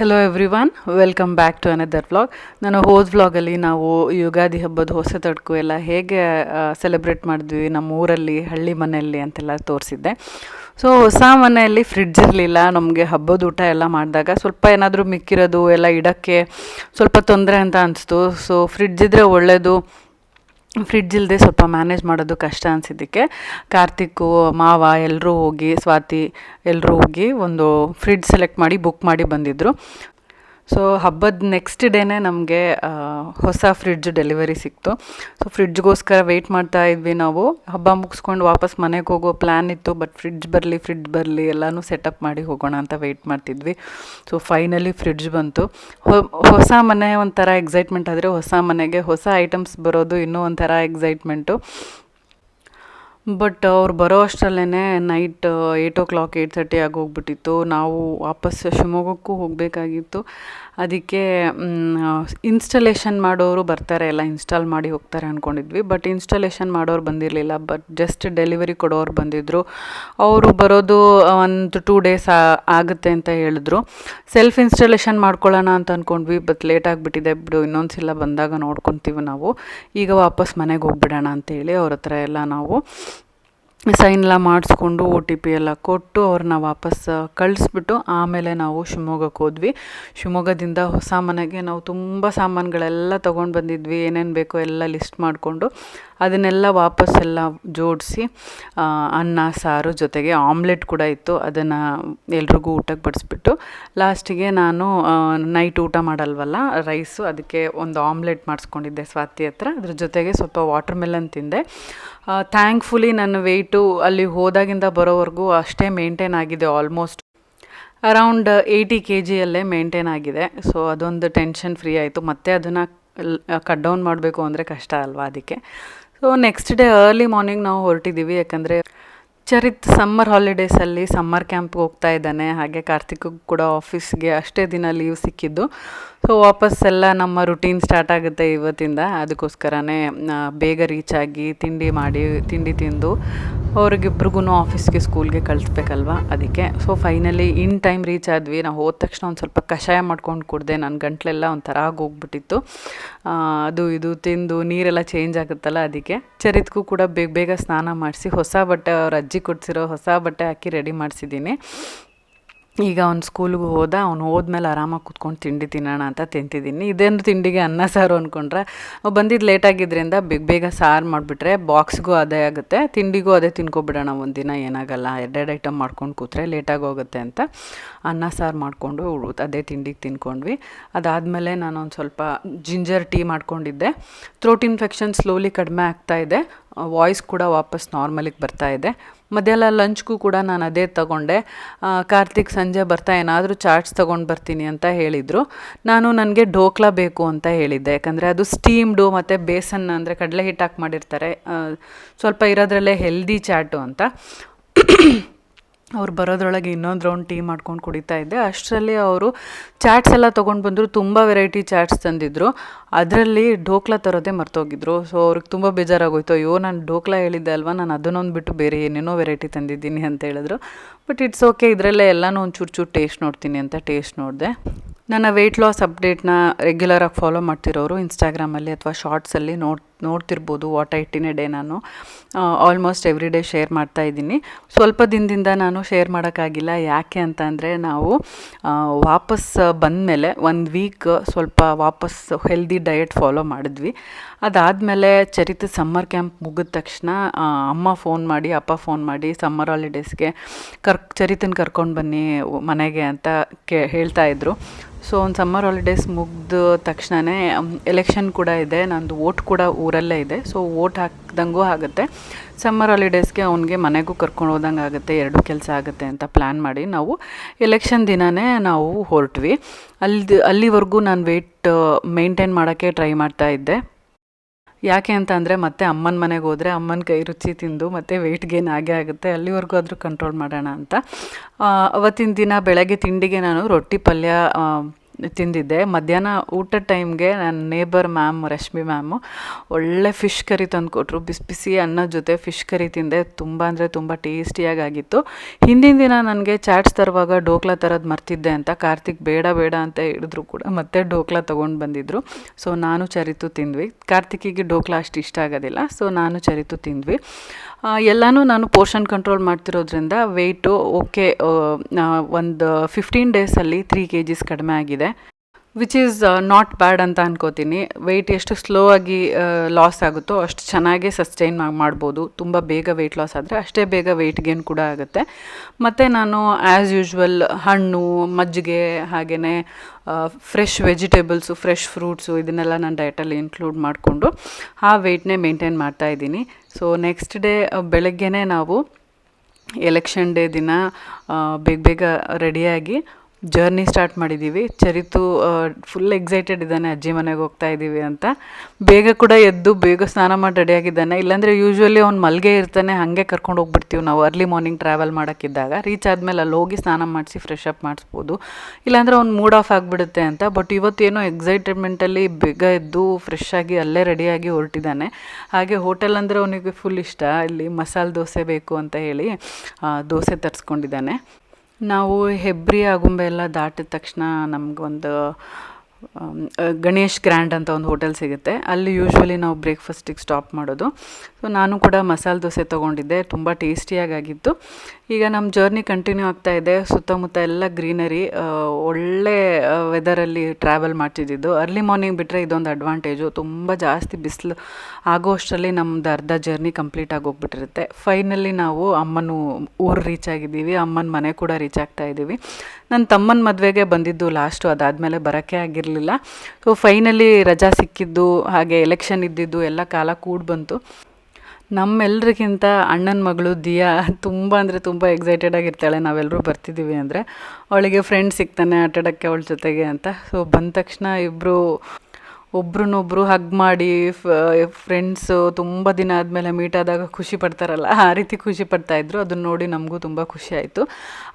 Hello everyone welcome back to another vlog ನಾನು ಹೋದ ವ್ಲಾಗಲ್ಲಿ ನಾವು ಯುಗಾದಿ ಹಬ್ಬದ ಹೊಸ ತಡ್ಕು ಎಲ್ಲ ಹೇಗೆ ಸೆಲೆಬ್ರೇಟ್ ಮಾಡಿದ್ವಿ, ನಮ್ಮ ಊರಲ್ಲಿ, ಹಳ್ಳಿ ಮನೆಯಲ್ಲಿ ಅಂತೆಲ್ಲ ತೋರಿಸಿದ್ದೆ. ಸೊ ಹೊಸ ಮನೆಯಲ್ಲಿ ಫ್ರಿಡ್ಜ್ ಇರಲಿಲ್ಲ, ನಮಗೆ ಹಬ್ಬದ ಊಟ ಎಲ್ಲ ಮಾಡಿದಾಗ ಸ್ವಲ್ಪ ಏನಾದರೂ ಮಿಕ್ಕಿರೋದು, ಎಲ್ಲ ಇಡೋಕ್ಕೆ ಸ್ವಲ್ಪ ತೊಂದರೆ ಅಂತ ಅನಿಸ್ತು. ಸೊ ಫ್ರಿಡ್ಜ್ ಇದ್ದರೆ ಒಳ್ಳೆಯದು ಫ್ರಿಡ್ಜ್ ಇಲ್ಲದೆ ಸ್ವಲ್ಪ ಮ್ಯಾನೇಜ್ ಮಾಡೋದು ಕಷ್ಟ ಅನಿಸಿದ್ದಕ್ಕೆ ಕಾರ್ತಿಕ್ಕು, ಮಾವ ಎಲ್ಲರೂ ಹೋಗಿ, ಸ್ವಾತಿ ಎಲ್ಲರೂ ಹೋಗಿ ಒಂದು ಫ್ರಿಡ್ಜ್ ಸೆಲೆಕ್ಟ್ ಮಾಡಿ ಬುಕ್ ಮಾಡಿ ಬಂದಿದ್ದರು ಸೊ ಹಬ್ಬದ ನೆಕ್ಸ್ಟ್ ಡೇನೇ ನಮಗೆ ಹೊಸ ಫ್ರಿಡ್ಜ್ ಡೆಲಿವರಿ ಸಿಕ್ತು. ಸೊ ಫ್ರಿಡ್ಜ್ಗೋಸ್ಕರ ವೆಯ್ಟ್ ಮಾಡ್ತಾ ಇದ್ವಿ ನಾವು. ಹಬ್ಬ ಮುಗಿಸ್ಕೊಂಡು ವಾಪಸ್ ಮನೆಗೆ ಹೋಗೋ ಪ್ಲ್ಯಾನ್ ಇತ್ತು ಬಟ್ ಫ್ರಿಡ್ಜ್ ಬರಲಿ ಫ್ರಿಡ್ಜ್ ಬರಲಿ ಎಲ್ಲನೂ ಸೆಟಪ್ ಮಾಡಿ ಹೋಗೋಣ ಅಂತ ವೆಯ್ಟ್ ಮಾಡ್ತಿದ್ವಿ. ಸೊ ಫೈನಲಿ ಫ್ರಿಡ್ಜ್ ಬಂತು. ಹೊಸ ಮನೆ ಒಂಥರ ಎಕ್ಸೈಟ್ಮೆಂಟ್ ಆದರೆ ಹೊಸ ಮನೆಗೆ ಹೊಸ ಐಟಮ್ಸ್ ಬರೋದು ಇನ್ನೂ ಒಂಥರ ಎಕ್ಸೈಟ್ಮೆಂಟು ಬಟ್ ಅವ್ರು ಬರೋ ಅಷ್ಟರಲ್ಲೇ night eight o'clock eight thirty ಆಗೋಗ್ಬಿಟ್ಟಿತ್ತು ನಾವು ವಾಪಸ್ ಶಿವಮೊಗ್ಗಕ್ಕೂ ಹೋಗಬೇಕಾಗಿತ್ತು. ಅದಕ್ಕೆ ಇನ್ಸ್ಟಾಲೇಷನ್ ಮಾಡೋರು ಬರ್ತಾರೆ, ಎಲ್ಲ ಇನ್ಸ್ಟಾಲ್ ಮಾಡಿ ಹೋಗ್ತಾರೆ ಅಂದ್ಕೊಂಡಿದ್ವಿ ಬಟ್ ಇನ್ಸ್ಟಾಲೇಷನ್ ಮಾಡೋರು ಬಂದಿರಲಿಲ್ಲ. ಬಟ್ ಜಸ್ಟ್ ಡೆಲಿವರಿ ಕೊಡೋರು ಬಂದಿದ್ದರು ಅವರು ಬರೋದು ಒಂದು ಟೂ ಡೇಸ್ ಆಗುತ್ತೆ ಅಂತ ಹೇಳಿದ್ರು. ಸೆಲ್ಫ್ ಇನ್ಸ್ಟಾಲೇಷನ್ ಮಾಡ್ಕೊಳ್ಳೋಣ ಅಂತ ಅಂದ್ಕೊಂಡ್ವಿ ಬಟ್ ಲೇಟ್ ಆಗಿಬಿಟ್ಟಿದೆ. ಬಿಡು, ಇನ್ನೊಂದು ಸಲ ಬಂದಾಗ ನೋಡ್ಕೊತೀವಿ ನಾವು. ಈಗ ವಾಪಸ್ ಮನೆಗೆ ಹೋಗ್ಬಿಡೋಣ ಅಂತೇಳಿ ಅವ್ರ ಹತ್ರ ಎಲ್ಲ ನಾವು ಸೈನ್ ಎಲ್ಲ ಮಾಡಿಸ್ಕೊಂಡು ಒ ಟಿ ಪಿ ಎಲ್ಲ ಕೊಟ್ಟು ಅವ್ರನ್ನ ವಾಪಸ್ ಕಳಿಸ್ಬಿಟ್ಟು ಆಮೇಲೆ ನಾವು ಶಿವಮೊಗ್ಗಕ್ಕೆ ಹೋದ್ವಿ. ಶಿವಮೊಗ್ಗದಿಂದ ಹೊಸ ಮನೆಗೆ ನಾವು ತುಂಬ ಸಾಮಾನುಗಳೆಲ್ಲ ತೊಗೊಂಡು ಬಂದಿದ್ವಿ, ಏನೇನು ಬೇಕೋ ಎಲ್ಲ ಲಿಸ್ಟ್ ಮಾಡಿಕೊಂಡು. ಅದನ್ನೆಲ್ಲ ವಾಪಸ್ ಎಲ್ಲ ಜೋಡಿಸಿ ಅನ್ನ, ಸಾರು ಜೊತೆಗೆ ಆಮ್ಲೆಟ್ ಕೂಡ ಇತ್ತು. ಅದನ್ನು ಎಲ್ರಿಗೂ ಊಟಕ್ಕೆ ಬಡಿಸ್ಬಿಟ್ಟು ಲಾಸ್ಟಿಗೆ ನಾನು ನೈಟ್ ಊಟ ಮಾಡಲ್ವಲ್ಲ, ರೈಸು, ಅದಕ್ಕೆ ಒಂದು ಆಮ್ಲೆಟ್ ಮಾಡಿಸ್ಕೊಂಡಿದ್ದೆ ಸ್ವಾತಿ ಹತ್ರ. ಅದ್ರ ಜೊತೆಗೆ ಸ್ವಲ್ಪ ವಾಟರ್ ಮೆಲನ್ ತಿಂದೆ ಥ್ಯಾಂಕ್ಫುಲಿ ನನ್ನ ವೆಯ್ಟು ಅಲ್ಲಿ ಹೋದಾಗಿಂದ ಬರೋವರೆಗೂ ಅಷ್ಟೇ ಮೇಂಟೈನ್ ಆಗಿದೆ ಆಲ್ಮೋಸ್ಟ್ ಅರೌಂಡ್ ಏಯ್ಟಿ ಕೆ ಜಿಯಲ್ಲೇ ಮೇಂಟೈನ್ ಆಗಿದೆ. ಸೊ ಅದೊಂದು ಟೆನ್ಷನ್ ಫ್ರೀ ಆಯಿತು. ಮತ್ತೆ ಅದನ್ನು ಕಟ್ ಡೌನ್ ಮಾಡಬೇಕು ಅಂದರೆ ಕಷ್ಟ ಅಲ್ವಾ ಅದಕ್ಕೆ. So next day early morning ನಾವು ಹೊರಟಿದ್ದೀವಿ ಯಾಕಂದರೆ ಚರಿತ್ ಸಮ್ಮರ್ ಹಾಲಿಡೇಸಲ್ಲಿ ಸಮ್ಮರ್ ಕ್ಯಾಂಪ್ಗೆ ಹೋಗ್ತಾ ಇದ್ದಾನೆ. ಹಾಗೆ ಕಾರ್ತಿಕ್ಗೂ ಕೂಡ ಆಫೀಸ್ಗೆ ಅಷ್ಟೇ ದಿನ ಲೀವ್ ಸಿಕ್ಕಿದ್ದು. ಸೊ ವಾಪಸ್ ಎಲ್ಲ ನಮ್ಮ ರುಟೀನ್ ಸ್ಟಾರ್ಟ್ ಆಗುತ್ತೆ ಇವತ್ತಿಂದ. ಅದಕ್ಕೋಸ್ಕರನೇ ಬೇಗ ರೀಚ್ ಆಗಿ ತಿಂಡಿ ಮಾಡಿ, ತಿಂಡಿ ತಿಂದು ಅವ್ರಿಗಿಬ್ರಿಗೂ ಆಫೀಸ್ಗೆ ಸ್ಕೂಲ್ಗೆ ಕಳಿಸ್ಬೇಕಲ್ವ? ಅದಕ್ಕೆ. So finally in time reach ಆದ್ವಿ. ನಾವು ಹೋದ ತಕ್ಷಣ ಒಂದು ಸ್ವಲ್ಪ ಕಷಾಯ ಮಾಡ್ಕೊಂಡು ಕುಡ್ದೆ. ನನ್ನ ಗಂಟ್ಲೆಲ್ಲ ಒಂಥರ ಆಗೋಗ್ಬಿಟ್ಟಿತ್ತು. ಅದು ಇದು ತಿಂದು ನೀರೆಲ್ಲ ಚೇಂಜ್ ಆಗುತ್ತಲ್ಲ ಅದಕ್ಕೆ. ಚರಿತ್ಗೂ ಕೂಡ ಬೇಗ ಬೇಗ ಸ್ನಾನ ಮಾಡಿಸಿ, ಹೊಸ ಬಟ್ಟೆ ಅವ್ರ ಅಜ್ಜಿ ಕೊಡ್ಸಿರೋ ಹೊಸ ಬಟ್ಟೆ ಹಾಕಿ ರೆಡಿ ಮಾಡಿಸಿದ್ದೀನಿ. ಈಗ ಅವ್ನು ಸ್ಕೂಲ್ಗೆ ಹೋದ, ಅವ್ನು ಹೋದ್ಮೇಲೆ ಆರಾಮಾಗಿ ಕೂತ್ಕೊಂಡು ತಿಂಡಿ ತಿನ್ನೋಣ ಅಂತ ತಿಂತಿದ್ದೀನಿ. ಇದೇನು ತಿಂಡಿಗೆ ಅನ್ನ, ಸಾರು ಅಂದ್ಕೊಂಡ್ರೆ ಬಂದಿದ್ದು ಲೇಟಾಗಿದ್ದರಿಂದ ಬೇಗ ಬೇಗ ಸಾರು ಮಾಡಿಬಿಟ್ರೆ ಬಾಕ್ಸ್ಗೂ ಅದೇ ಆಗುತ್ತೆ. ತಿಂಡಿಗೂ ಅದೇ ತಿನ್ಕೊಬಿಡೋಣ ಒಂದಿನ ಏನಾಗಲ್ಲ. ಎರಡೆರಡು ಐಟಮ್ ಮಾಡ್ಕೊಂಡು ಕೂತ್ರೆ ಲೇಟಾಗಿ ಹೋಗುತ್ತೆ ಅಂತ ಅನ್ನ, ಸಾರು ಮಾಡಿಕೊಂಡು ಅದೇ ತಿಂಡಿಗೆ ತಿನ್ಕೊಂಡ್ವಿ. ಅದಾದಮೇಲೆ ನಾನು ಒಂದು ಸ್ವಲ್ಪ ಜಿಂಜರ್ ಟೀ ಮಾಡ್ಕೊಂಡಿದ್ದೆ. ಥ್ರೋಟ್ ಇನ್ಫೆಕ್ಷನ್ ಸ್ಲೋಲಿ ಕಡಿಮೆ ಆಗ್ತಾಯಿದೆ ವಾಯ್ಸ್ ಕೂಡ ವಾಪಸ್ ನಾರ್ಮಲಿಗೆ ಬರ್ತಾ ಇದೆ. ಮಧ್ಯಾಹ್ನ ಲಂಚ್ಗೂ ಕೂಡ ನಾನು ಅದೇ ತಗೊಂಡೆ. ಕಾರ್ತಿಕ್ ಸಂಜೆ ಬರ್ತಾ ಏನಾದರೂ ಚಾಟ್ಸ್ ತೊಗೊಂಡು ಬರ್ತೀನಿ ಅಂತ ಹೇಳಿದರು. ನಾನು ನನಗೆ ಢೋಕ್ಲಾ ಬೇಕು ಅಂತ ಹೇಳಿದ್ದೆ. ಯಾಕಂದರೆ ಅದು ಸ್ಟೀಮ್ಡು ಮತ್ತು ಬೇಸನ್ ಅಂದರೆ ಕಡಲೆ ಹಿಟ್ಟು ಮಾಡಿರ್ತಾರೆ. ಸ್ವಲ್ಪ ಇರೋದ್ರಲ್ಲೇ ಹೆಲ್ದಿ ಚಾಟು ಅಂತ. ಅವ್ರು ಬರೋದ್ರೊಳಗೆ ಇನ್ನೊಂದು ರೌಂಡ್ ಟೀ ಮಾಡ್ಕೊಂಡು ಕುಡಿತಾ ಇದ್ದೆ. ಅಷ್ಟರಲ್ಲಿ ಅವರು ಚಾಟ್ಸ್ ಎಲ್ಲ ತೊಗೊಂಡು ಬಂದರು. ತುಂಬ ವೆರೈಟಿ ಚಾಟ್ಸ್ ತಂದಿದ್ದರು ಅದರಲ್ಲಿ ಢೋಕ್ಲಾ ತರೋದೇ ಮರ್ತೋಗಿದ್ರು. ಸೊ ಅವ್ರಿಗೆ ತುಂಬ ಬೇಜಾರಾಗೋಯ್ತು. ಅಯ್ಯೋ, ನಾನು ಢೋಕ್ಲಾ ಹೇಳಿದ್ದೆ ಅಲ್ವಾ? ನಾನು ಅದನ್ನೊಂದು ಬಿಟ್ಟು ಬೇರೆ ಏನೇನೋ ವೆರೈಟಿ ತಂದಿದ್ದೀನಿ ಅಂತ ಹೇಳಿದ್ರು. ಬಟ್ ಇಟ್ಸ್ ಓಕೆ ಇದರಲ್ಲೇ ಎಲ್ಲನೂ ಒಂದು ಚೂರು ಚೂರು ಟೇಸ್ಟ್ ನೋಡ್ತೀನಿ ಅಂತ ಟೇಸ್ಟ್ ನೋಡಿದೆ. ನನ್ನ ವೆಯ್ಟ್ ಲಾಸ್ ಅಪ್ಡೇಟ್ನ ರೆಗ್ಯುಲರಾಗಿ ಫಾಲೋ ಮಾಡ್ತಿರೋರು ಇನ್ಸ್ಟಾಗ್ರಾಮಲ್ಲಿ ಅಥವಾ ಶಾರ್ಟ್ಸಲ್ಲಿ ನೋಡ್ ನೋಡ್ತಿರ್ಬೋದು what I eat in a day ನಾನು. ಆಲ್ಮೋಸ್ಟ್ ಎವ್ರಿ ಡೇ ಶೇರ್ ಮಾಡ್ತಾ ಇದ್ದೀನಿ. ಸ್ವಲ್ಪ ದಿನದಿಂದ ನಾನು ಶೇರ್ ಮಾಡೋಕ್ಕಾಗಿಲ್ಲ. ಯಾಕೆ ಅಂತ ಅಂದರೆ ನಾವು ವಾಪಸ್ ಬಂದಮೇಲೆ ಒಂದು ವೀಕ್ ಸ್ವಲ್ಪ ವಾಪಸ್ ಹೆಲ್ದಿ ಡಯಟ್ ಫಾಲೋ ಮಾಡಿದ್ವಿ. ಅದಾದಮೇಲೆ ಚರಿತ ಸಮ್ಮರ್ ಕ್ಯಾಂಪ್ ಮುಗಿದ ತಕ್ಷಣ ಅಮ್ಮ ಫೋನ್ ಮಾಡಿ, ಅಪ್ಪ ಫೋನ್ ಮಾಡಿ ಸಮ್ಮರ್ ಹಾಲಿಡೇಸ್ಗೆ ಕರ್ ಚರಿತನ ಕರ್ಕೊಂಡು ಬನ್ನಿ ಮನೆಗೆ ಅಂತ ಕೇ, ಹೇಳ್ತಾ ಇದ್ರು. ಸೊ ಒಂದು ಸಮ್ಮರ್ ಹಾಲಿಡೇಸ್ ಮುಗಿದ ತಕ್ಷಣವೇ ಎಲೆಕ್ಷನ್ ಕೂಡ ಇದೆ. ನಂದು ವೋಟ್ ಕೂಡ ಊರಲ್ಲೇ ಇದೆ. ಸೊ ವೋಟ್ ಹಾಕ್ದಂಗೂ ಆಗುತ್ತೆ. ಸಮ್ಮರ್ ಹಾಲಿಡೇಸ್ಗೆ ಅವ್ನಿಗೆ ಮನೆಗೂ ಕರ್ಕೊಂಡು ಹೋದಂಗೆ ಆಗುತ್ತೆ. ಎರಡು ಕೆಲಸ ಆಗುತ್ತೆ ಅಂತ ಪ್ಲ್ಯಾನ್ ಮಾಡಿ ನಾವು ಎಲೆಕ್ಷನ್ ದಿನವೇ ನಾವು ಹೊರಟ್ವಿ. ಅಲ್ಲಿ ಅಲ್ಲಿವರೆಗೂ ನಾನು ವೆಯ್ಟ್ ಮೇಂಟೈನ್ ಮಾಡೋಕ್ಕೆ ಟ್ರೈ ಮಾಡ್ತಾ ಇದ್ದೆ. ಯಾಕೆ ಅಂತ ಅಂದರೆ ಮತ್ತೆ ಅಮ್ಮನ ಮನೆಗೆ ಹೋದರೆ ಅಮ್ಮನ ಕೈ ರುಚಿ ತಿಂದು ಮತ್ತೆ ವೆಯ್ಟ್ ಗೇನ್ ಆಗೇ ಆಗುತ್ತೆ. ಅಲ್ಲಿವರೆಗೂ ಆದರೂ ಕಂಟ್ರೋಲ್ ಮಾಡೋಣ ಅಂತ. ಅವತ್ತಿನ ದಿನ ಬೆಳಗ್ಗೆ ತಿಂಡಿಗೆ ನಾನು ರೊಟ್ಟಿ ಪಲ್ಯ ತಿಂದಿದ್ದೆ. ಮಧ್ಯಾಹ್ನ ಊಟದ ಟೈಮ್ಗೆ ನನ್ನ ನೇಬರ್ ಮ್ಯಾಮ್ ರಶ್ಮಿ ಮ್ಯಾಮು ಒಳ್ಳೆ ಫಿಶ್ ಕರಿ ತಂದು ಕೊಟ್ಟರು ಬಿಸಿ ಬಿಸಿ ಅನ್ನದ ಜೊತೆ ಫಿಶ್ ಕರಿ ತಿಂದೆ. ತುಂಬ ಅಂದರೆ ತುಂಬ ಟೇಸ್ಟಿಯಾಗಿ ಆಗಿತ್ತು. ಹಿಂದಿನ ದಿನ ನನಗೆ ಚಾಟ್ಸ್ ತರುವಾಗ ಡೋಕ್ಲಾ ತರೋದು ಮರ್ತಿದ್ದೆ ಅಂತ. ಕಾರ್ತಿಕ್ ಬೇಡ ಬೇಡ ಅಂತ ಹೇಳಿದ್ರು ಕೂಡ ಮತ್ತೆ ಡೋಕ್ಲಾ ತೊಗೊಂಡು ಬಂದಿದ್ರು. ಸೊ ನಾನು ಚರಿತು ತಿಂದ್ವಿ. ಕಾರ್ತಿಕಿಗೆ ಡೋಕ್ಲಾ ಅಷ್ಟು ಇಷ್ಟ ಆಗೋದಿಲ್ಲ. ಸೊ ನಾನು ಚರಿತು ತಿಂದ್ವಿ. ಎಲ್ಲನೂ ನಾನು ಪೋರ್ಷನ್ ಕಂಟ್ರೋಲ್ ಮಾಡ್ತಿರೋದ್ರಿಂದ ವೆಯ್ಟು ಓಕೆ ಒಂದು ಫಿಫ್ಟೀನ್ ಡೇಸಲ್ಲಿ ತ್ರೀ ಕೆ ಜಿಸ್ ಕಡಿಮೆ ಆಗಿದೆ. ವಿಚ್ ಈಸ್ ನಾಟ್ ಬ್ಯಾಡ್ ಅಂತ ಅನ್ಕೋತೀನಿ. ವೆಯ್ಟ್ ಎಷ್ಟು ಸ್ಲೋ ಆಗಿ ಲಾಸ್ ಆಗುತ್ತೋ ಅಷ್ಟು ಚೆನ್ನಾಗೇ ಸಸ್ಟೈನ್ ಮಾಡ್ಬೋದು. ತುಂಬ ಬೇಗ ವೆಯ್ಟ್ ಲಾಸ್ ಆದರೆ ಅಷ್ಟೇ ಬೇಗ ವೆಯ್ಟ್ ಗೇನ್ ಕೂಡ ಆಗುತ್ತೆ. ಮತ್ತು ನಾನು ಆ್ಯಸ್ ಯೂಶ್ವಲ್ ಹಣ್ಣು, ಮಜ್ಜಿಗೆ ಹಾಗೆಯೇ ಫ್ರೆಶ್ ವೆಜಿಟೇಬಲ್ಸು ಫ್ರೆಶ್ ಫ್ರೂಟ್ಸು ಇದನ್ನೆಲ್ಲ ನಾನು ಡಯಟಲ್ಲಿ ಇನ್ಕ್ಲೂಡ್ ಮಾಡಿಕೊಂಡು ಆ ವೆಯ್ಟ್ನೇ ಮೇಂಟೈನ್ ಮಾಡ್ತಾ ಇದ್ದೀನಿ. ಸೊ ನೆಕ್ಸ್ಟ್ ಡೇ ಬೆಳಗ್ಗೆನೇ ನಾವು ಎಲೆಕ್ಷನ್ ಡೇ ದಿನ ಬೇಗ ಬೇಗ ರೆಡಿಯಾಗಿ ಜರ್ನಿ ಸ್ಟಾರ್ಟ್ ಮಾಡಿದ್ದೀವಿ ಚರಿತು ಫುಲ್ ಎಕ್ಸೈಟೆಡ್ ಇದ್ದಾನೆ. ಅಜ್ಜಿ ಮನೆಗೆ ಹೋಗ್ತಾ ಇದ್ದೀವಿ ಅಂತ. ಬೇಗ ಕೂಡ ಎದ್ದು ಬೇಗ ಸ್ನಾನ ಮಾಡಿ ರೆಡಿಯಾಗಿದ್ದಾನೆ ಇಲ್ಲಾಂದರೆ ಯೂಶ್ವಲಿ ಅವ್ನು ಮಲ್ಗೆ ಇರ್ತಾನೆ. ಹಾಗೆ ಕರ್ಕೊಂಡು ಹೋಗ್ಬಿಡ್ತೀವಿ ನಾವು ಅರ್ಲಿ ಮಾರ್ನಿಂಗ್ ಟ್ರಾವೆಲ್ ಮಾಡೋಕ್ಕಿದ್ದಾಗ. ರೀಚ್ ಆದಮೇಲೆ ಅಲ್ಲಿ ಹೋಗಿ ಸ್ನಾನ ಮಾಡಿಸಿ ಫ್ರೆಶ್ ಅಪ್ ಮಾಡಿಸ್ಬೋದು. ಇಲ್ಲಾಂದರೆ ಅವ್ನು ಮೂಡ್ ಆಫ್ ಆಗಿಬಿಡುತ್ತೆ ಅಂತ. ಬಟ್ ಇವತ್ತೇನೋ ಎಕ್ಸೈಟ್ಮೆಂಟಲ್ಲಿ ಬೇಗ ಎದ್ದು ಫ್ರೆಶ್ ಆಗಿ ಅಲ್ಲೇ ರೆಡಿಯಾಗಿ ಹೊರಟಿದ್ದಾನೆ. ಹಾಗೆ ಹೋಟೆಲ್ ಅಂದರೆ ಅವನಿಗೆ ಫುಲ್ ಇಷ್ಟ. ಇಲ್ಲಿ ಮಸಾಲೆ ದೋಸೆ ಬೇಕು ಅಂತ ಹೇಳಿ ದೋಸೆ ತರಿಸ್ಕೊಂಡಿದ್ದಾನೆ. ನಾವು ಹೆಬ್ರಿ ಆಗುಂಬೆ ಎಲ್ಲ ದಾಟಿದ ತಕ್ಷಣ ನಮಗೊಂದು ಗಣೇಶ್ ಗ್ರ್ಯಾಂಡ್ ಅಂತ ಒಂದು ಹೋಟೆಲ್ ಸಿಗುತ್ತೆ. ಅಲ್ಲಿ ಯೂಶ್ವಲಿ ನಾವು ಬ್ರೇಕ್ಫಾಸ್ಟಿಗೆ ಸ್ಟಾಪ್ ಮಾಡೋದು. ಸೊ, ನಾನು ಕೂಡ ಮಸಾಲೆ ದೋಸೆ ತೊಗೊಂಡಿದ್ದೆ. ತುಂಬ ಟೇಸ್ಟಿಯಾಗಿತ್ತು ಈಗ ನಮ್ಮ ಜರ್ನಿ ಕಂಟಿನ್ಯೂ ಆಗ್ತಾ ಇದೆ. ಸುತ್ತಮುತ್ತ ಎಲ್ಲ ಗ್ರೀನರಿ ಒಳ್ಳೆ ವೆದರಲ್ಲಿ ಟ್ರಾವೆಲ್ ಮಾಡ್ತಿದ್ದಿದ್ದು. ಅರ್ಲಿ ಮಾರ್ನಿಂಗ್ ಬಿಟ್ಟರೆ ಇದೊಂದು ಅಡ್ವಾಂಟೇಜು. ತುಂಬ ಜಾಸ್ತಿ ಬಿಸಿಲು ಆಗೋ ಅಷ್ಟರಲ್ಲಿ ನಮ್ದು ಅರ್ಧ ಜರ್ನಿ ಕಂಪ್ಲೀಟ್ ಆಗೋಗ್ಬಿಟ್ಟಿರುತ್ತೆ. ಫೈನಲಿ ನಾವು ಅಮ್ಮನ ಊರು ರೀಚ್ ಆಗಿದ್ದೀವಿ. ಅಮ್ಮನ ಮನೆ ಕೂಡ ರೀಚ್ ಆಗ್ತಾ ಇದ್ದೀವಿ. ನನ್ನ ತಮ್ಮನ ಮದುವೆಗೆ ಬಂದಿದ್ದು ಲಾಸ್ಟು. ಅದಾದಮೇಲೆ ಬರೋಕ್ಕೆ ಆಗಿರಲಿಲ್ಲ. ಸೊ ಫೈನಲಿ ರಜಾ ಸಿಕ್ಕಿದ್ದು, ಹಾಗೆ ಎಲೆಕ್ಷನ್ ಇದ್ದಿದ್ದು, ಎಲ್ಲ ಕಾಲ ಕೂಡಿ ಬಂತು. ನಮ್ಮೆಲ್ಲರಿಗಿಂತ ಅಣ್ಣನ ಮಗಳು ದಿಯಾ ತುಂಬ ಅಂದರೆ ತುಂಬ ಎಕ್ಸೈಟೆಡ್ ಆಗಿರ್ತಾಳೆ. ನಾವೆಲ್ಲರೂ ಬರ್ತಿದ್ದೀವಿ ಅಂದರೆ ಅವಳಿಗೆ ಫ್ರೆಂಡ್ ಸಿಗ್ತಾನೆ ಆಟಾಡೋಕ್ಕೆ ಅವಳ ಜೊತೆಗೆ ಅಂತ. ಸೊ ಬಂದ ತಕ್ಷಣ ಇಬ್ಬರು ಒಬ್ರನ್ನೊಬ್ರು ಹಗ್ ಮಾಡಿ ಫ್ರೆಂಡ್ಸು ತುಂಬ ದಿನ ಆದಮೇಲೆ ಮೀಟ್ ಆದಾಗ ಖುಷಿ ಪಡ್ತಾರಲ್ಲ, ಆ ರೀತಿ ಖುಷಿ ಪಡ್ತಾಯಿದ್ರು ಅದನ್ನ ನೋಡಿ ನಮಗೂ ತುಂಬ ಖುಷಿ ಆಯಿತು.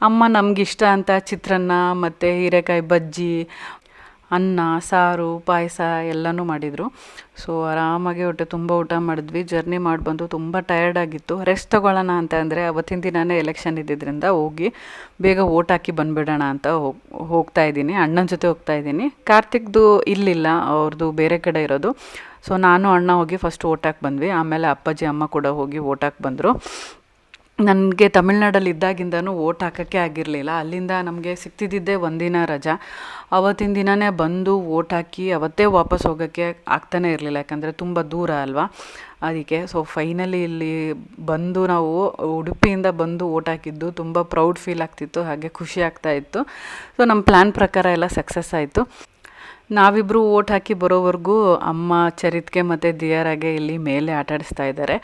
ಅಮ್ಮ ನಮಗಿಷ್ಟ ಅಂತ ಚಿತ್ರಾನ್ನ, ಮತ್ತು ಹೀರೆಕಾಯಿ ಬಜ್ಜಿ ಅನ್ನ, ಸಾರು, ಪಾಯಸ ಎಲ್ಲನೂ ಮಾಡಿದರು. ಸೊ ಆರಾಮಾಗಿ ಹೊಟ್ಟೆ ತುಂಬ ಊಟ ಮಾಡಿದ್ವಿ. ಜರ್ನಿ ಮಾಡಿ ಬಂದು ತುಂಬ ಟಯರ್ಡ್ ಆಗಿತ್ತು. ರೆಸ್ಟ್ ತೊಗೊಳ್ಳೋಣ ಅಂತ ಅಂದರೆ ಅವತ್ತಿನ ದಿನವೇ ಎಲೆಕ್ಷನ್ ಇದ್ದಿದ್ದರಿಂದ ಹೋಗಿ ಬೇಗ ಓಟ್ ಹಾಕಿ ಬಂದುಬಿಡೋಣ ಅಂತ ಹೋಗಿ ಹೋಗ್ತಾ ಇದ್ದೀನಿ. ಅಣ್ಣನ ಜೊತೆ ಹೋಗ್ತಾ ಇದ್ದೀನಿ. ಕಾರ್ತಿಕ್ದು ಇಲ್ಲಿಲ್ಲ ಅವ್ರದ್ದು ಬೇರೆ ಕಡೆ ಇರೋದು. ಸೊ ನಾನು ಅಣ್ಣ ಹೋಗಿ ಫಸ್ಟ್ ಓಟ್ ಹಾಕಿ ಬಂದ್ವಿ. ಆಮೇಲೆ ಅಪ್ಪಾಜಿ, ಅಮ್ಮ ಕೂಡ ಹೋಗಿ ಓಟ್ ಹಾಕಿ ಬಂದರು. ನನಗೆ ತಮಿಳ್ನಾಡಲ್ಲಿ ಇದ್ದಾಗಿಂದನೂ ಓಟ್ ಹಾಕೋಕ್ಕೆ ಆಗಿರಲಿಲ್ಲ. ಅಲ್ಲಿಂದ ನಮಗೆ ಸಿಗ್ತಿದ್ದಿದ್ದೇ ಒಂದಿನ ರಜಾ. ಅವತ್ತಿನ ದಿನವೇ ಬಂದು ಓಟ್ ಹಾಕಿ ಅವತ್ತೇ ವಾಪಸ್ ಹೋಗೋಕ್ಕೆ ಆಗ್ತಾನೇ ಇರಲಿಲ್ಲ. ಯಾಕಂದರೆ ತುಂಬ ದೂರ ಅಲ್ವಾ? ಅದಕ್ಕೆ ಸೊ ಫೈನಲಿ ಇಲ್ಲಿ ಬಂದು ನಾವು ಉಡುಪಿಯಿಂದ ಬಂದು ಓಟ್ ಹಾಕಿದ್ದು. ತುಂಬ ಪ್ರೌಡ್ ಫೀಲ್ ಆಗ್ತಿತ್ತು, ಹಾಗೆ ಖುಷಿ ಆಗ್ತಾ ಇತ್ತು. ಸೊ ನಮ್ಮ ಪ್ಲ್ಯಾನ್ ಪ್ರಕಾರ ಎಲ್ಲ ಸಕ್ಸಸ್ ಆಯಿತು. ನಾವಿಬ್ಬರು ಓಟ್ ಹಾಕಿ ಬರೋವರೆಗೂ ಅಮ್ಮ ಚರಿತ್ಗೆ ಮತ್ತು ದಿಯರಾಗೆ ಇಲ್ಲಿ ಮೇಲೆ ಆಟಾಡಿಸ್ತಾ ಇದ್ದಾರೆ.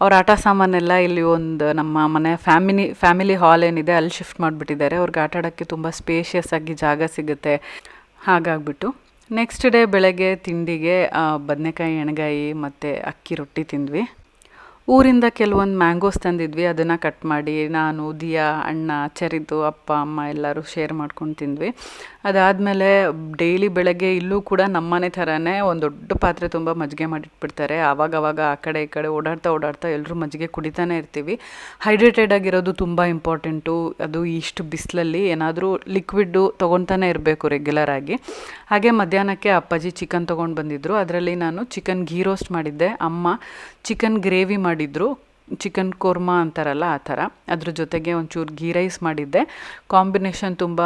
ಅವ್ರ ಆಟ ಸಾಮಾನೆಲ್ಲ ಇಲ್ಲಿ ಒಂದು ನಮ್ಮ ಮನೆ ಫ್ಯಾಮಿಲಿ ಫ್ಯಾಮಿಲಿ ಹಾಲ್ ಏನಿದೆ ಅಲ್ಲಿ ಶಿಫ್ಟ್ ಮಾಡಿಬಿಟ್ಟಿದ್ದಾರೆ. ಅವ್ರಿಗೆ ಆಟ ಆಡೋಕ್ಕೆ ತುಂಬ ಸ್ಪೇಷಿಯಸ್ ಆಗಿ ಜಾಗ ಸಿಗುತ್ತೆ. ಹಾಗಾಗ್ಬಿಟ್ಟು ನೆಕ್ಸ್ಟ್ ಡೇ ಬೆಳಗ್ಗೆ ತಿಂಡಿಗೆ ಬದನೆಕಾಯಿ, ಎಣ್ಗಾಯಿ ಮತ್ತು ಅಕ್ಕಿ ರೊಟ್ಟಿ ತಿಂದ್ವಿ. ಊರಿಂದ ಕೆಲವೊಂದು ಮ್ಯಾಂಗೋಸ್ ತಂದಿದ್ವಿ. ಅದನ್ನು ಕಟ್ ಮಾಡಿ ನಾನು, ದಿಯಾ, ಅಣ್ಣ, ಚರಿತು, ಅಪ್ಪ, ಅಮ್ಮ ಎಲ್ಲರೂ ಶೇರ್ ಮಾಡ್ಕೊಂಡು ತಿಂದ್ವಿ. ಅದಾದಮೇಲೆ ಡೈಲಿ ಬೆಳಗ್ಗೆ ಇಲ್ಲೂ ಕೂಡ ನಮ್ಮನೆ ಥರನೇ ಒಂದು ದೊಡ್ಡ ಪಾತ್ರೆ ತುಂಬ ಮಜ್ಜಿಗೆ ಮಾಡಿಟ್ಬಿಡ್ತಾರೆ. ಆವಾಗವಾಗ ಆ ಕಡೆ ಈ ಕಡೆ ಓಡಾಡ್ತಾ ಓಡಾಡ್ತಾ ಎಲ್ಲರೂ ಮಜ್ಜಿಗೆ ಕುಡಿತಾನೆ ಇರ್ತೀವಿ. ಹೈಡ್ರೇಟೆಡ್ ಆಗಿರೋದು ತುಂಬ ಇಂಪಾರ್ಟೆಂಟು ಅದು ಇಷ್ಟು ಬಿಸಿಲಲ್ಲಿ ಏನಾದರೂ ಲಿಕ್ವಿಡ್ಡು ತೊಗೊತಾನೆ ಇರಬೇಕು ರೆಗ್ಯುಲರ್ ಆಗಿ. ಹಾಗೆ ಮಧ್ಯಾಹ್ನಕ್ಕೆ ಅಪ್ಪಾಜಿ ಚಿಕನ್ ತೊಗೊಂಡು ಬಂದಿದ್ದರು ಅದರಲ್ಲಿ ನಾನು ಚಿಕನ್ ಗೀ ರೋಸ್ಟ್ ಮಾಡಿದ್ದೆ. ಅಮ್ಮ ಚಿಕನ್ ಗ್ರೇವಿ ಮಾಡಿದ್ರು. ಚಿಕನ್ ಕೋರ್ಮಾ ಅಂತಾರಲ್ಲ ಆ ಥರ. ಅದ್ರ ಜೊತೆಗೆ ಒಂಚೂರು ಗೀ ರೈಸ್ ಮಾಡಿದ್ದೆ. ಕಾಂಬಿನೇಷನ್ ತುಂಬ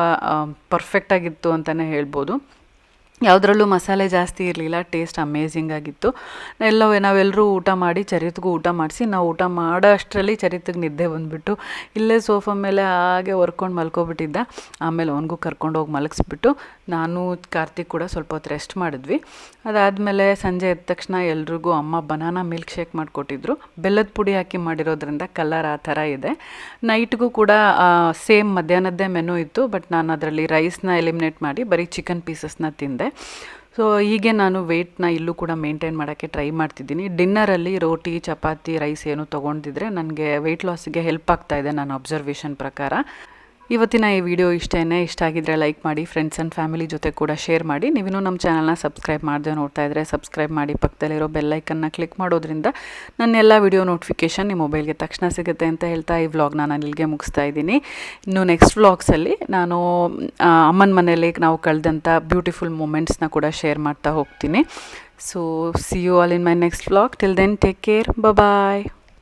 ಪರ್ಫೆಕ್ಟಾಗಿತ್ತು ಅಂತಲೇ ಹೇಳ್ಬೋದು. ಯಾವುದ್ರಲ್ಲೂ ಮಸಾಲೆ ಜಾಸ್ತಿ ಇರಲಿಲ್ಲ ಟೇಸ್ಟ್ ಅಮೇಝಿಂಗ್ ಆಗಿತ್ತು. ಎಲ್ಲ ನಾವೆಲ್ಲರೂ ಊಟ ಮಾಡಿ ಚರಿತ್ಗೂ ಊಟ ಮಾಡಿಸಿ, ನಾವು ಊಟ ಮಾಡೋ ಅಷ್ಟರಲ್ಲಿ ಚರಿತ್ಗೆ ನಿದ್ದೆ ಬಂದುಬಿಟ್ಟು, ಇಲ್ಲೇ ಸೋಫಾ ಮೇಲೆ ಹಾಗೆ ಹೊರ್ಕೊಂಡು ಮಲ್ಕೊಬಿಟ್ಟಿದ್ದ. ಆಮೇಲೆ ಅವನಿಗೂ ಕರ್ಕೊಂಡೋಗಿ ಮಲಗಿಸ್ಬಿಟ್ಟು, ನಾನು ಕಾರ್ತಿಕ್ ಕೂಡ ಸ್ವಲ್ಪ ಹೊತ್ತು ರೆಸ್ಟ್ ಮಾಡಿದ್ವಿ. ಅದಾದಮೇಲೆ ಸಂಜೆ ಎದ್ದ ತಕ್ಷಣ ಎಲ್ರಿಗೂ ಅಮ್ಮ ಬನಾನಾ ಮಿಲ್ಕ್ ಶೇಕ್ ಮಾಡಿಕೊಟ್ಟಿದ್ರು. ಬೆಲ್ಲದ ಪುಡಿ ಹಾಕಿ ಮಾಡಿರೋದ್ರಿಂದ ಕಲರ್ ಆ ಥರ ಇದೆ. ನೈಟ್ಗೂ ಕೂಡ ಸೇಮ್ ಮಧ್ಯಾಹ್ನದ್ದೇ ಮೆನು ಇತ್ತು ಬಟ್ ನಾನು ಅದರಲ್ಲಿ ರೈಸ್ನ ಎಲಿಮಿನೇಟ್ ಮಾಡಿ, ಬರೀ ಚಿಕನ್ ಪೀಸಸ್ನ ತಿಂದೆ. ಸೊ ಹೀಗೆ ನಾನು ವೆಯ್ಟ್ನ ಇಲ್ಲೂ ಕೂಡ ಮೇಂಟೈನ್ ಮಾಡೋಕ್ಕೆ ಟ್ರೈ ಮಾಡ್ತಿದ್ದೀನಿ. ಡಿನ್ನರಲ್ಲಿ ರೋಟಿ, ಚಪಾತಿ ರೈಸ್ ಏನು ತೊಗೊಂಡಿದ್ರೆ ನನಗೆ ವೆಯ್ಟ್ ಲಾಸಿಗೆ ಹೆಲ್ಪ್ ಆಗ್ತಾ ಇದೆ ನನ್ನ ಅಬ್ಸರ್ವೇಷನ್ ಪ್ರಕಾರ. ಇವತ್ತಿನ ಈ ವಿಡಿಯೋ ಇಷ್ಟೇನೆ. ಇಷ್ಟ ಆಗಿದ್ರೆ ಲೈಕ್ ಮಾಡಿ ಫ್ರೆಂಡ್ಸ್ ಆ್ಯಂಡ್ ಫ್ಯಾಮಿಲಿ ಜೊತೆ ಕೂಡ ಶೇರ್ ಮಾಡಿ. ನೀವಿನ್ನೂ ನಮ್ಮ ಚಾನಲ್ನ ಸಬ್ಸ್ಕ್ರೈಬ್ ಮಾಡದೆ ನೋಡ್ತಾ ಇದ್ದರೆ ಸಬ್ಸ್ಕ್ರೈಬ್ ಮಾಡಿ. ಪಕ್ಕದಲ್ಲಿರೋ ಬೆಲ್ಲೈಕನ್ನ ಕ್ಲಿಕ್ ಮಾಡೋದ್ರಿಂದ ನನ್ನ ಎಲ್ಲ ವಿಡಿಯೋ ನೋಟಿಫಿಕೇಷನ್ ನಿಮ್ಮ ಮೊಬೈಲ್ಗೆ ತಕ್ಷಣ ಸಿಗುತ್ತೆ ಅಂತ ಹೇಳ್ತಾ ಈ ವ್ಲಾಗ್ನ ನಾನು ಇಲ್ಲಿಗೆ ಮುಗಿಸ್ತಾ ಇದ್ದೀನಿ. ಇನ್ನು ನೆಕ್ಸ್ಟ್ ವ್ಲಾಗ್ಸಲ್ಲಿ ನಾನು ಅಮ್ಮನ ಮನೆಯಲ್ಲಿ ನಾವು ಕಳೆದಂಥ ಬ್ಯೂಟಿಫುಲ್ ಮೂಮೆಂಟ್ಸ್ನ ಕೂಡ ಶೇರ್ ಮಾಡ್ತಾ ಹೋಗ್ತೀನಿ. So see you all in my next vlog till then take care bye